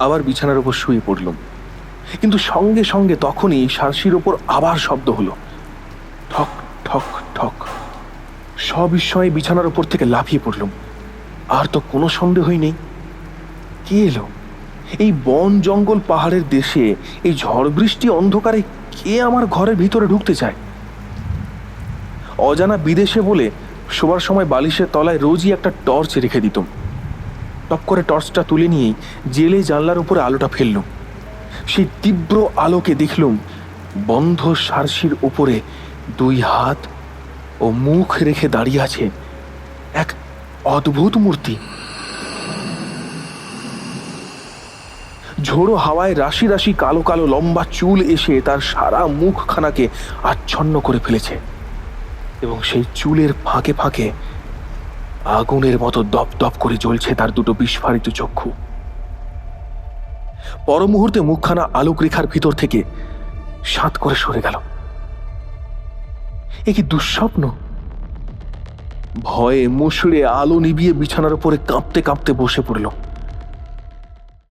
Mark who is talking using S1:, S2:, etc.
S1: আবার বিছানার উপর শুয়ে পড়লুম। কিন্তু সঙ্গে সঙ্গে তখনই সার্সির ওপর আবার শব্দ হলো। ঠক ঠক ঠক। সবিস্ময়ে বিছানার উপর থেকে লাফিয়ে পড়লুম। আর তো কোনো সন্দেহই নেই। কে এলো? এই বন জঙ্গল পাহাড়ের দেশে এই ঝড় বৃষ্টি অন্ধকারে কে আমার ঘরের ভিতরে ঢুকতে চায়? অজানা বিদেশে বলে শোবার সময় বালিশের তলায় রোজই একটা টর্চ রেখে দিতাম। টপ করে টর্চটা তুলে নিয়েই জেলে জানলার উপরে আলোটা ফেললুম। সেই তীব্র আলোকে দেখলুম বন্ধ সারসির উপরে দুই হাত ও মুখ রেখে দাঁড়িয়ে আছে এক অদ্ভুত মূর্তি। ঝোড়ো হাওয়ায় রাশি রাশি কালো কালো লম্বা চুল এসে তার সারা মুখখানাকে আচ্ছন্ন করে ফেলেছে এবং সেই চুলের ফাঁকে ফাঁকে আগুনের মতো দপ দপ করে জ্বলছে তার দুটো বিস্ফারিত চক্ষু। পর মুহূর্তে মুখখানা আলোক রেখার ভিতর থেকে সাত করে সরে গেল। এ কি দুঃস্বপ্ন? ভয়ে মুষড়ে আলো নিবিয়ে বিছানার উপরে কাঁপতে কাঁপতে বসে পড়ল।